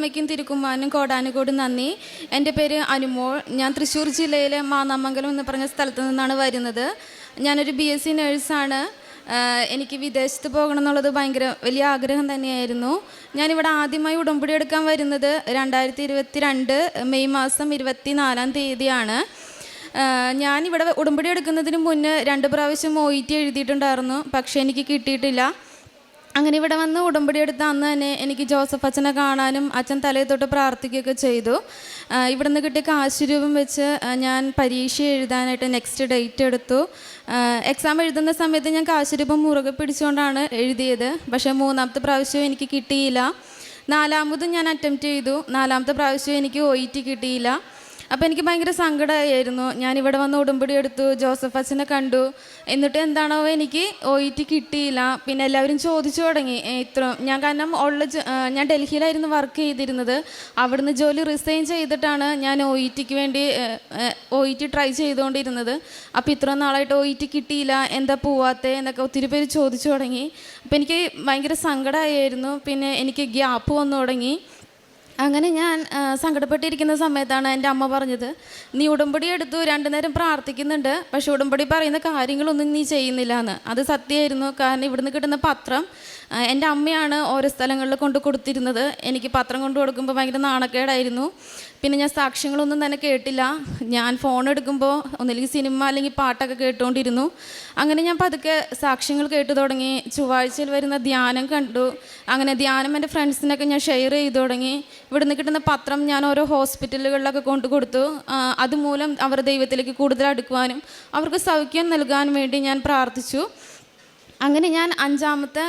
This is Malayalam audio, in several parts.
അമ്മയ്ക്കും തിരുക്കുമ്പാനും കോടാനുകോട് നന്ദി. എന്റെ പേര് അനുമോൾ. ഞാൻ തൃശ്ശൂർ ജില്ലയിലെ മാന്നാമംഗലം എന്ന് പറഞ്ഞ സ്ഥലത്ത് നിന്നാണ് വരുന്നത്. ഞാനൊരു ബി എസ് സി നേഴ്സാണ്. എനിക്ക് വിദേശത്ത് പോകണം എന്നുള്ളത് ഭയങ്കര വലിയ ആഗ്രഹം തന്നെയായിരുന്നു. ഞാനിവിടെ ആദ്യമായി ഉടമ്പടി എടുക്കാൻ വരുന്നത് രണ്ടായിരത്തി ഇരുപത്തി രണ്ട് മെയ് മാസം ഇരുപത്തി നാലാം തീയതിയാണ് ഞാനിവിടെ ഉടമ്പടി എടുക്കുന്നതിന് മുന്നേ രണ്ട് പ്രാവശ്യം ഒ ഇ ടി എഴുതിയിട്ടുണ്ടായിരുന്നു. പക്ഷേ എനിക്ക് കിട്ടിയിട്ടില്ല. അങ്ങനെ ഇവിടെ വന്ന് ഉടമ്പടി എടുത്ത അന്ന് തന്നെ എനിക്ക് ജോസഫ് അച്ഛനെ കാണാനും അച്ഛൻ തലയിൽ തൊട്ട് പ്രാർത്ഥിക്കുകയൊക്കെ ചെയ്തു. ഇവിടുന്ന് കിട്ടിയ കാശ് രൂപം വെച്ച് ഞാൻ പരീക്ഷ എഴുതാനായിട്ട് നെക്സ്റ്റ് ഡേറ്റ് എടുത്തു. എക്സാം എഴുതുന്ന സമയത്ത് ഞാൻ കാശ് രൂപം മുറുകെ പിടിച്ചുകൊണ്ടാണ് എഴുതിയത്. പക്ഷേ മൂന്നാമത്തെ പ്രാവശ്യം എനിക്ക് കിട്ടിയില്ല. നാലാമതും ഞാൻ അറ്റംപ്റ്റ് ചെയ്തു. നാലാമത്തെ പ്രാവശ്യം എനിക്ക് ഒ കിട്ടിയില്ല. അപ്പോൾ എനിക്ക് ഭയങ്കര സങ്കടമായിരുന്നു ഞാൻ ഇവിടെ വന്ന് ഉടമ്പടി എടുത്തു ജോസഫ് അച്ഛനെ കണ്ടു. എന്നിട്ട് എന്താണോ എനിക്ക് ഒ ഇ ടി കിട്ടിയില്ല. പിന്നെ എല്ലാവരും ചോദിച്ചു തുടങ്ങി. "ഏ, ഇത്ര ഞാൻ കാരണം ഉള്ള ഞാൻ ഡൽഹിയിലായിരുന്നു വർക്ക് ചെയ്തിരുന്നത്. അവിടുന്ന് ജോലി റിസൈൻ ചെയ്തിട്ടാണ് ഞാൻ ഒ ഇ ടിക്ക് വേണ്ടി ഒ ഇ ടി ട്രൈ ചെയ്തുകൊണ്ടിരുന്നത്. അപ്പോൾ ഇത്ര നാളായിട്ട് ഒ ഇ ടി കിട്ടിയില്ല. എന്താ പോവാത്തേ? എന്നൊക്കെ ഒത്തിരി പേര് ചോദിച്ചു തുടങ്ങി. അപ്പോൾ എനിക്ക് ഭയങ്കര സങ്കടമായിരുന്നു പിന്നെ എനിക്ക് ഗ്യാപ്പ് വന്നു തുടങ്ങി. അങ്ങനെ ഞാൻ സങ്കടപ്പെട്ടിരിക്കുന്ന സമയത്താണ് എന്റെ അമ്മ പറഞ്ഞത് നീ ഉടമ്പടി എടുത്തു രണ്ടു നേരം പ്രാർത്ഥിക്കുന്നുണ്ട് പക്ഷെ ഉടമ്പടി പറയുന്ന കാര്യങ്ങളൊന്നും നീ ചെയ്യുന്നില്ല എന്ന്. അത് സത്യമായിരുന്നു. കാരണം ഇവിടുന്ന് കിട്ടുന്ന പത്രം എന്റെ അമ്മയാണ് ഓരോ സ്ഥലങ്ങളിൽ കൊണ്ട് കൊടുത്തിരുന്നത്. എനിക്ക് പത്രം കൊണ്ട് കൊടുക്കുമ്പോൾ ഭയങ്കര നാണക്കേടായിരുന്നു. പിന്നെ ഞാൻ സാക്ഷ്യങ്ങളൊന്നും തന്നെ കേട്ടില്ല. ഞാൻ ഫോൺ എടുക്കുമ്പോൾ ഒന്നില്ലെങ്കിൽ സിനിമ അല്ലെങ്കിൽ പാട്ടൊക്കെ കേട്ടുകൊണ്ടിരുന്നു അങ്ങനെ ഞാൻ പതുക്കെ സാക്ഷ്യങ്ങൾ കേട്ടു തുടങ്ങി. ചൊവ്വാഴ്ചയിൽ വരുന്ന ധ്യാനം കണ്ടു. അങ്ങനെ ധ്യാനം എന്റെ ഫ്രണ്ട്സിനൊക്കെ ഞാൻ ഷെയർ ചെയ്തു തുടങ്ങി. ഇവിടുന്ന് കിട്ടുന്ന പത്രം ഞാൻ ഓരോ ഹോസ്പിറ്റലുകളിലൊക്കെ കൊണ്ടു കൊടുത്തു. അതുമൂലം അവർ ദൈവത്തിലേക്ക് കൂടുതൽ അടുക്കുവാനും അവർക്ക് സൗഖ്യം നൽകാൻ വേണ്ടി ഞാൻ പ്രാർത്ഥിച്ചു. അങ്ങനെ ഞാൻ അഞ്ചാമത്തെ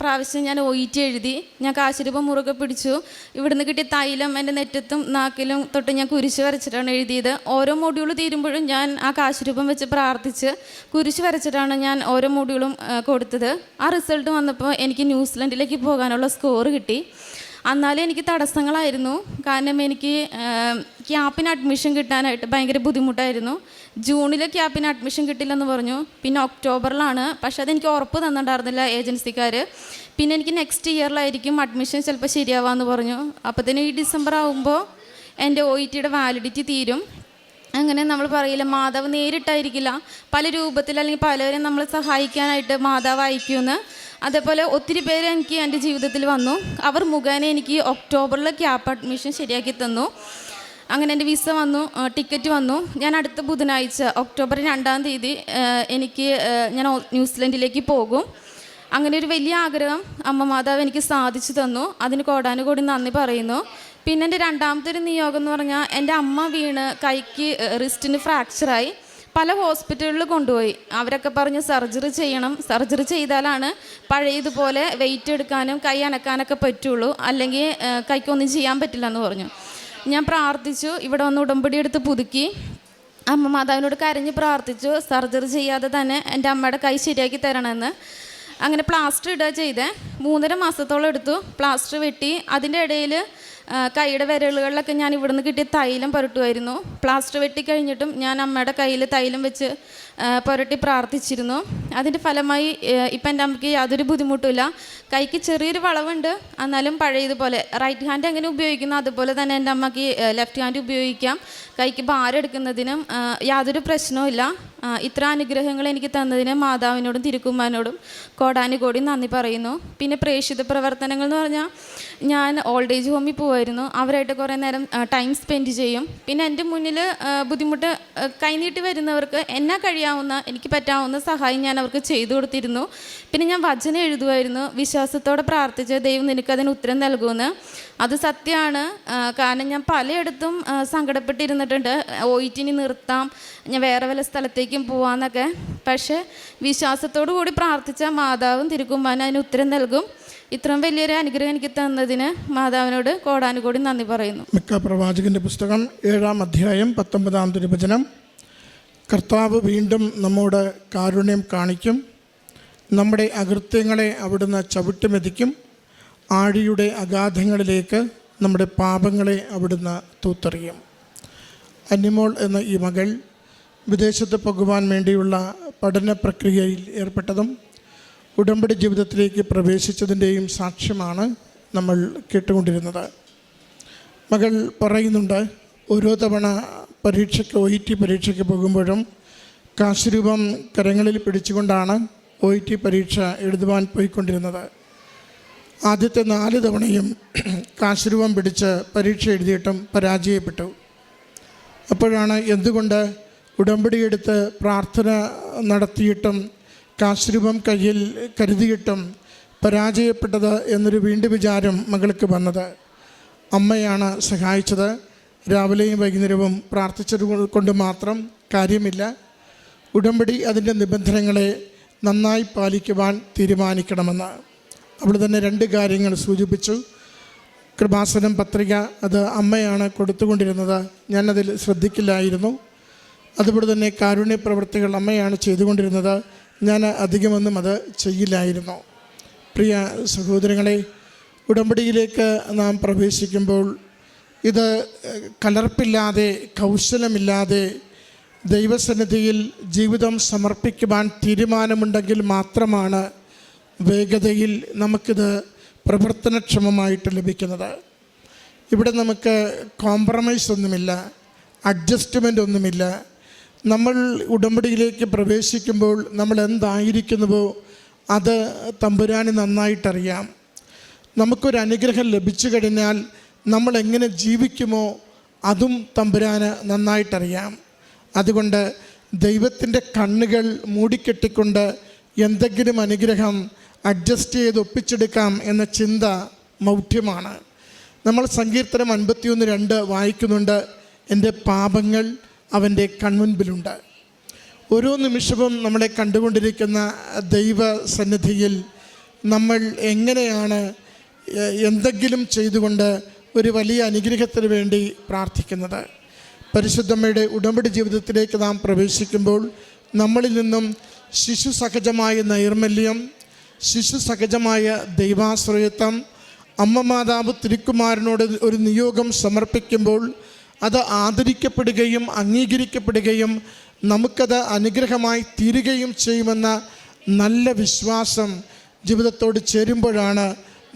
പ്രാവശ്യം ഞാൻ ഒ ഇ എഴുതി. ഞാൻ കാശിരൂപം മുറുകെ പിടിച്ചു. ഇവിടുന്ന് കിട്ടിയ തൈലം എന്റെ നെറ്റത്തും നാക്കിലും തൊട്ട് ഞാൻ കുരിശ് വരച്ചിട്ടാണ് എഴുതിയത്. ഓരോ മോഡ്യൂൾ തീരുമ്പോഴും ഞാൻ ആ കാശിരൂപം വെച്ച് പ്രാർത്ഥിച്ച് കുരിശ് വരച്ചിട്ടാണ് ഞാൻ ഓരോ മോഡ്യൂളും കൊടുത്തത്. ആ റിസൾട്ട് വന്നപ്പോൾ എനിക്ക് ന്യൂസിലൻഡിലേക്ക് പോകാനുള്ള സ്കോർ കിട്ടി. എന്നാലും എനിക്ക് തടസ്സങ്ങളായിരുന്നു. കാരണം എനിക്ക് ക്യാപ്പിന് അഡ്മിഷൻ കിട്ടാനായിട്ട് ഭയങ്കര ബുദ്ധിമുട്ടായിരുന്നു. ജൂണിൽ ക്യാപ്പിന് അഡ്മിഷൻ കിട്ടില്ലെന്ന് പറഞ്ഞു. പിന്നെ ഒക്ടോബറിലാണ്. പക്ഷെ അതെനിക്ക് ഉറപ്പ് തന്നിട്ടുണ്ടായിരുന്നില്ല ഏജൻസിക്കാർ പിന്നെ എനിക്ക് നെക്സ്റ്റ് ഇയറിലായിരിക്കും അഡ്മിഷൻ ചിലപ്പോൾ ശരിയാവാമെന്ന് പറഞ്ഞു. അപ്പോഴത്തേനും ഈ ഡിസംബർ ആകുമ്പോൾ എന്റെ ഒ ഇ ടിയുടെ വാലിഡിറ്റി തീരും. അങ്ങനെ നമ്മൾ പറയില്ല മാതാവ് നേരിട്ടായിരിക്കില്ല. പല രൂപത്തിൽ അല്ലെങ്കിൽ പലരെയും നമ്മൾ സഹായിക്കാനായിട്ട് മാതാവ് അയക്കുമെന്ന് അതേപോലെ ഒത്തിരി പേര് എനിക്ക് എന്റെ ജീവിതത്തിൽ വന്നു. അവർ മുഖേന എനിക്ക് ഒക്ടോബറിൽ ക്യാപ് അഡ്മിഷൻ ശരിയാക്കി തന്നു. അങ്ങനെ എന്റെ വിസ വന്നു ടിക്കറ്റ് വന്നു. ഞാൻ അടുത്ത ബുധനാഴ്ച ഒക്ടോബർ രണ്ടാം തീയതി എനിക്ക് ഞാൻ ന്യൂസിലൻഡിലേക്ക് പോകും. അങ്ങനെ ഒരു വലിയ ആഗ്രഹം അമ്മ മാതാവ് എനിക്ക് സാധിച്ചു തന്നു. അതിന് കോടാനുകൂടി നന്ദി പറയുന്നു. പിന്നെ എന്റെ രണ്ടാമത്തെ ഒരു നിയോഗം എന്ന് പറഞ്ഞാൽ എന്റെ അമ്മ വീണ് കൈക്ക് റിസ്റ്റിന് ഫ്രാക്ചറായി പല ഹോസ്പിറ്റലിൽ കൊണ്ടുപോയി. അവരൊക്കെ പറഞ്ഞ് സർജറി ചെയ്യണം. സർജറി ചെയ്താലാണ് പഴയതുപോലെ വെയിറ്റ് എടുക്കാനും കൈ അനക്കാനൊക്കെ പറ്റുള്ളൂ. അല്ലെങ്കിൽ കൈക്കൊന്നും ചെയ്യാൻ പറ്റില്ല എന്ന് പറഞ്ഞു. ഞാൻ പ്രാർത്ഥിച്ചു. ഇവിടെ വന്ന് ഉടമ്പടി എടുത്ത് പുതുക്കി. അമ്മ മാതാവിനോട് കരഞ്ഞ് പ്രാർത്ഥിച്ചു. സർജറി ചെയ്യാതെ തന്നെ എന്റെ അമ്മയുടെ കൈ ശരിയാക്കി തരണമെന്ന്. അങ്ങനെ പ്ലാസ്റ്റർ ഇടുക ചെയ്തേ. മൂന്നര മാസത്തോളം എടുത്തു. പ്ലാസ്റ്റർ വെട്ടി. അതിന്റെ ഇടയിൽ കൈയുടെ വിരലുകളിലൊക്കെ ഞാൻ ഇവിടുന്ന് കിട്ടിയ തൈലം പുരട്ടുമായിരുന്നു. പ്ലാസ്റ്റർ വെട്ടി കഴിഞ്ഞിട്ടും ഞാൻ അമ്മയുടെ കയ്യിൽ തൈലം വെച്ച് പുരട്ടി പ്രാർത്ഥിച്ചിരുന്നു. അതിന്റെ ഫലമായി ഇപ്പം എന്റെ അമ്മയ്ക്ക് യാതൊരു ബുദ്ധിമുട്ടില്ല കൈക്ക് ചെറിയൊരു വളവുണ്ട്. എന്നാലും പഴയതുപോലെ റൈറ്റ് ഹാൻഡ് എങ്ങനെ ഉപയോഗിക്കുന്നു അതുപോലെ തന്നെ എന്റെ അമ്മയ്ക്ക് ലെഫ്റ്റ് ഹാൻഡ് ഉപയോഗിക്കാം. കൈക്ക് ഭാരം എടുക്കുന്നതിനും യാതൊരു പ്രശ്നവുമില്ല ഇത്ര അനുഗ്രഹങ്ങൾ എനിക്ക് തന്നതിന് മാതാവിനോടും തിരുക്കുമ്മാനോടും കോടാനുകോടി നന്ദി പറയുന്നു. പിന്നെ പ്രേക്ഷിത പ്രവർത്തനങ്ങൾ എന്ന് പറഞ്ഞാൽ ഞാൻ ഓൾഡ് ഏജ് ഹോമിൽ പോകുമായിരുന്നു അവരായിട്ട് കുറേ നേരം ടൈം സ്പെൻഡ് ചെയ്യും. പിന്നെ എന്റെ മുന്നിൽ ബുദ്ധിമുട്ട് കൈനീട്ടി വരുന്നവർക്ക് എന്നെ കഴിയാവുന്ന എനിക്ക് പറ്റാവുന്ന സഹായം ഞാൻ അവർക്ക് ചെയ്തു കൊടുത്തിരുന്നു. പിന്നെ ഞാൻ വചനം എഴുതുമായിരുന്നു വിശ്വാസത്തോടെ പ്രാർത്ഥിച്ച് ദൈവം നിനക്ക് അതിന് ഉത്തരം നൽകുമെന്ന്. അത് സത്യമാണ്. കാരണം ഞാൻ പലയിടത്തും ആ, ഇ ടിനി നിർത്താം ഞാൻ വേറെ വല്ല സ്ഥലത്തേക്കും പോവാന്നൊക്കെ. പക്ഷേ വിശ്വാസത്തോടു കൂടി പ്രാർത്ഥിച്ച മാതാവും തിരുക്കുമ്പാനും അതിന് ഉത്തരം നൽകും. ഇത്രയും വലിയൊരു അനുഗ്രഹം എനിക്ക് തന്നതിന് മാതാവിനോട് കോടാനുകൂടി നന്ദി പറയുന്നു. മിക്ക പ്രവാചകന്റെ പുസ്തകം ഏഴാം അധ്യായം പത്തൊമ്പതാം തിരുവചനം. കർത്താവ് വീണ്ടും നമ്മോട് കാരുണ്യം കാണിക്കും നമ്മുടെ അകൃത്യങ്ങളെ അവിടുന്ന് ചവിട്ടുമെതിക്കും ആഴിയുടെ അഗാധങ്ങളിലേക്ക് നമ്മുടെ പാപങ്ങളെ അവിടുന്ന് തൂത്തെറിയും. അന്നിമോൾ എന്ന ഈ മകൾ വിദേശത്ത് പോകുവാൻ വേണ്ടിയുള്ള പഠന പ്രക്രിയയിൽ ഏർപ്പെട്ടതും ഉടമ്പടി ജീവിതത്തിലേക്ക് പ്രവേശിച്ചതിന്റെയും സാക്ഷ്യമാണ് നമ്മൾ കേട്ടുകൊണ്ടിരുന്നത്. മകൾ പറയുന്നുണ്ട് ഓരോ തവണ പരീക്ഷയ്ക്ക് ഒ ടി പരീക്ഷയ്ക്ക് പോകുമ്പോഴും കാശുരൂപം കരങ്ങളിൽ പിടിച്ചുകൊണ്ടാണ് ഒ ടി പരീക്ഷ എഴുതുവാൻ പോയിക്കൊണ്ടിരുന്നത്. ആദ്യത്തെ നാല് തവണയും കാശുരൂപം പിടിച്ച് പരീക്ഷ എഴുതിയിട്ടും പരാജയപ്പെട്ടു. അപ്പോഴാണ് എന്തുകൊണ്ട് ഉടമ്പടിയെടുത്ത് പ്രാർത്ഥന നടത്തിയിട്ടും കാശ്രൂപം കയ്യിൽ കരുതിയിട്ടും പരാജയപ്പെട്ടത് എന്നൊരു വീണ്ടും വിചാരം മകൾക്ക് വന്നത്. അമ്മയാണ് സഹായിച്ചത്. രാവിലെയും വൈകുന്നേരവും പ്രാർത്ഥിച്ചത് കൊണ്ട് മാത്രം കാര്യമില്ല. ഉടമ്പടി അതിന്റെ നിബന്ധനകളെ നന്നായി പാലിക്കുവാൻ തീരുമാനിക്കണമെന്ന്. അവൾ തന്നെ രണ്ട് കാര്യങ്ങൾ സൂചിപ്പിച്ചു. കൃപാസനം പത്രിക അത് അമ്മയാണ് കൊടുത്തുകൊണ്ടിരുന്നത്. ഞാനതിൽ ശ്രദ്ധിക്കില്ലായിരുന്നു. അതുപോലെ തന്നെ കാരുണ്യ പ്രവൃത്തികൾ അമ്മയാണ് ചെയ്തുകൊണ്ടിരുന്നത്. ഞാൻ അധികമൊന്നും അത് ചെയ്യില്ലായിരുന്നു. പ്രിയ സഹോദരങ്ങളെ ഉടമ്പടിയിലേക്ക് നാം പ്രവേശിക്കുമ്പോൾ ഇത് കലർപ്പില്ലാതെ കൗശലമില്ലാതെ ദൈവസന്നിധിയിൽ ജീവിതം സമർപ്പിക്കുവാൻ തീരുമാനമുണ്ടെങ്കിൽ മാത്രമാണ് വേഗതയിൽ നമുക്കിത് പ്രവർത്തനക്ഷമമായിട്ട് ലഭിക്കുന്നത്. ഇവിടെ നമുക്ക് കോംപ്രമൈസ് ഒന്നുമില്ല അഡ്ജസ്റ്റ്മെന്റ് ഒന്നുമില്ല. നമ്മൾ ഉടമ്പടിയിലേക്ക് പ്രവേശിക്കുമ്പോൾ നമ്മൾ എന്തായിരിക്കുന്നുവോ അത് തമ്പുരാന് നന്നായിട്ടറിയാം. നമുക്കൊരു അനുഗ്രഹം ലഭിച്ചു കഴിഞ്ഞാൽ നമ്മൾ എങ്ങനെ ജീവിക്കുമോ അതും തമ്പുരാന് നന്നായിട്ടറിയാം. അതുകൊണ്ട് ദൈവത്തിന്റെ കണ്ണുകൾ മൂടിക്കെട്ടിക്കൊണ്ട് എന്തെങ്കിലും അനുഗ്രഹം അഡ്ജസ്റ്റ് ചെയ്ത് ഒപ്പിച്ചെടുക്കാം എന്ന ചിന്ത മൗഢ്യമാണ്. നമ്മൾ സങ്കീർത്തനം അൻപത്തിയൊന്ന് രണ്ട് വായിക്കുന്നുണ്ട്. എന്റെ പാപങ്ങൾ അവന്റെ കൺമുൻപിലുണ്ട്. ഓരോ നിമിഷവും നമ്മളെ കണ്ടുകൊണ്ടിരിക്കുന്ന ദൈവ സന്നിധിയിൽ നമ്മൾ എങ്ങനെയാണ് എന്തെങ്കിലും ചെയ്തുകൊണ്ട് ഒരു വലിയ അനുഗ്രഹത്തിന് വേണ്ടി പ്രാർത്ഥിക്കുന്നത്. പരിശുദ്ധമ്മയുടെ ഉടമ്പടി ജീവിതത്തിലേക്ക് നാം പ്രവേശിക്കുമ്പോൾ നമ്മളിൽ നിന്നും ശിശു സഹജമായ നൈർമല്യം ശിശു സഹജമായ ദൈവാശ്രയത്വം അമ്മ മാതാവ് തിരുക്കുമാരനോട് ഒരു നിയോഗം സമർപ്പിക്കുമ്പോൾ അത് ആദരിക്കപ്പെടുകയും അംഗീകരിക്കപ്പെടുകയും നമുക്കത് അനുഗ്രഹമായി തീരുകയും ചെയ്യുമെന്ന നല്ല വിശ്വാസം ജീവിതത്തോട് ചേരുമ്പോഴാണ്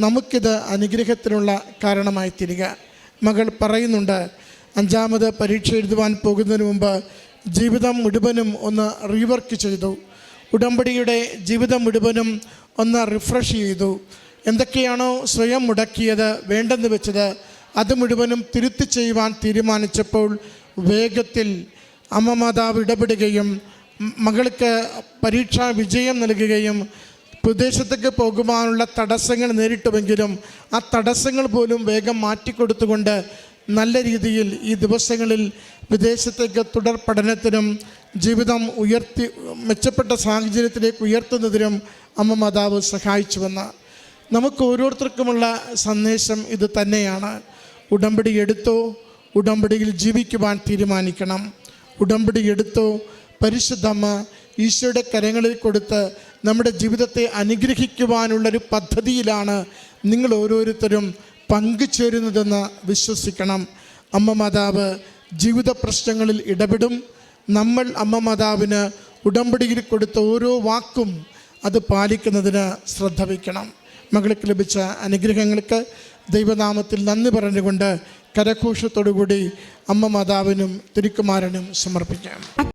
നമുക്കിത് അനുഗ്രഹത്തിനുള്ള കാരണമായി തീരുക. മകൾ പറയുന്നുണ്ട് അഞ്ചാമത് പരീക്ഷ എഴുതുവാൻ പോകുന്നതിന് മുമ്പ് ജീവിതം മുഴുവനും ഒന്ന് റീവർക്ക് ചെയ്തു. ഉടമ്പടിയുടെ ജീവിതം മുഴുവനും ഒന്ന് റിഫ്രഷ് ചെയ്തു. എന്തൊക്കെയാണോ സ്വയം മുടക്കിയത് വേണ്ടെന്ന് വെച്ചത് അത് മുഴുവനും തിരുത്തി ചെയ്യുവാൻ തീരുമാനിച്ചപ്പോൾ വേഗത്തിൽ അമ്മ മാതാവ് ഇടപെടുകയും മകൾക്ക് പരീക്ഷാ വിജയം നൽകുകയും വിദേശത്തേക്ക് പോകുവാനുള്ള തടസ്സങ്ങൾ നേരിട്ടുവെങ്കിലും ആ തടസ്സങ്ങൾ പോലും വേഗം മാറ്റിക്കൊടുത്തുകൊണ്ട് നല്ല രീതിയിൽ ഈ ദിവസങ്ങളിൽ വിദേശത്തേക്ക് തുടർ പഠനത്തിനും ജീവിതം ഉയർത്തി മെച്ചപ്പെട്ട സാഹചര്യത്തിലേക്ക് ഉയർത്തുന്നതിനും അമ്മ മാതാവ് സഹായിച്ചുവെന്ന് നമുക്ക് ഓരോരുത്തർക്കുമുള്ള സന്ദേശം ഇത് തന്നെയാണ്. ഉടമ്പടി എടുത്തോ ഉടമ്പടിയിൽ ജീവിക്കുവാൻ തീരുമാനിക്കണം. ഉടമ്പടി എടുത്തോ പരിശുദ്ധമ്മ ഈശോയുടെ കരങ്ങളിൽ കൊടുത്ത് നമ്മുടെ ജീവിതത്തെ അനുഗ്രഹിക്കുവാനുള്ളൊരു പദ്ധതിയിലാണ് നിങ്ങൾ ഓരോരുത്തരും പങ്കുചേരുന്നതെന്ന് വിശ്വസിക്കണം. അമ്മ മാതാവ് ജീവിത പ്രശ്നങ്ങളിൽ ഇടപെടും. നമ്മൾ അമ്മ മാതാവിന് ഉടമ്പടിയിൽ കൊടുത്ത ഓരോ വാക്കും അത് പാലിക്കുന്നതിന് ശ്രദ്ധ വയ്ക്കണം. മകൾക്ക് ലഭിച്ച അനുഗ്രഹങ്ങൾക്ക് ദൈവനാമത്തിൽ നന്ദി പറഞ്ഞുകൊണ്ട് കരഘോഷത്തോടുകൂടി അമ്മ മാതാവിനും തിരുക്കുമാരനും സമർപ്പിക്കാം.